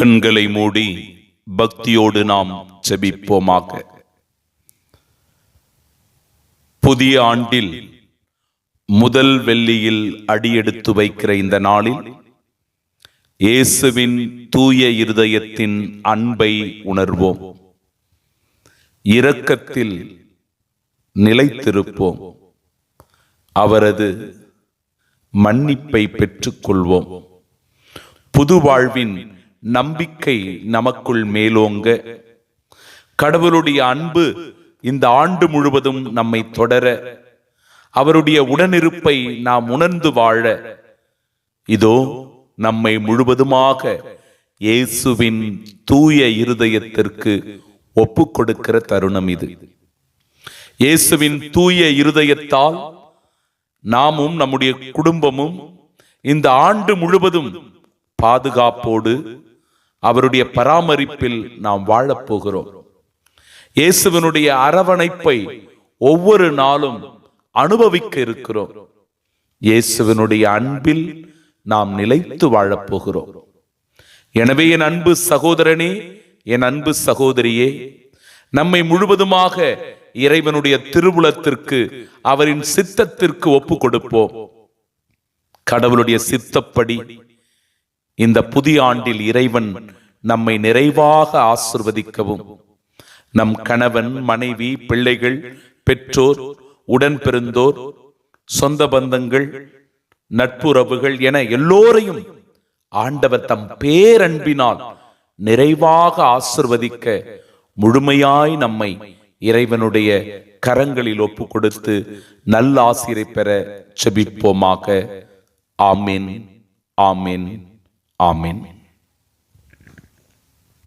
கண்களை மூடி பக்தியோடு நாம் செபிப்போமாக புதிய ஆண்டில் முதல் வெள்ளியில் அடியெடுத்து வைக்கிற இந்த நாளில் இயேசுவின் தூய இருதயத்தின் அன்பை உணர்வோம். இரக்கத்தில் நிலைத்திருப்போம். அவரது மன்னிப்பை பெற்றுக்கொள்வோம். புது வாழ்வின் நம்பிக்கை நமக்குள் மேலோங்க. கடவுளுடைய அன்பு இந்த ஆண்டு முழுவதும் நம்மை தொடர அவருடைய உடனிருப்பை நாம் உணர்ந்து வாழ இதோ நம்மை முழுவதுமாக இயேசுவின் தூய இருதயத்திற்கு ஒப்பு கொடுக்கிற தருணம் இது. இயேசுவின் தூய இருதயத்தால் நாமும் நம்முடைய குடும்பமும் இந்த ஆண்டு முழுவதும் பாதுகாப்போடு அவருடைய பராமரிப்பில் நாம் வாழப் போகிறோம் இயேசுவனுடைய அரவணைப்பை ஒவ்வொரு நாளும் அனுபவிக்க இருக்கிறோம். இயேசுவனுடைய அன்பில் நாம் நிலைத்து வாழப் போகிறோம் எனவே என் அன்பு சகோதரனே என் அன்பு சகோதரியே நம்மை முழுவதுமாக இறைவனுடைய திருவுளத்திற்கு அவரின் சித்தத்திற்கு ஒப்பு கொடுப்போம் கடவுளுடைய சித்தப்படி இந்த புதிய ஆண்டில் இறைவன் நம்மை நிறைவாக ஆசிர்வதிக்கவும். நம் கணவன் மனைவி பிள்ளைகள் பெற்றோர் உடன் பிறந்தோர் சொந்த பந்தங்கள் நட்புறவுகள் என எல்லோரையும் ஆண்டவர் தம் பேரன்பினால் நிறைவாக ஆசிர்வதிக்க முழுமையாய் நம்மை இறைவனுடைய கரங்களில் ஒப்பு கொடுத்து நல்ல ஆசிரியை பெற செபிப்போமாக. ஆமீன். ஆமீன். ஆமீன்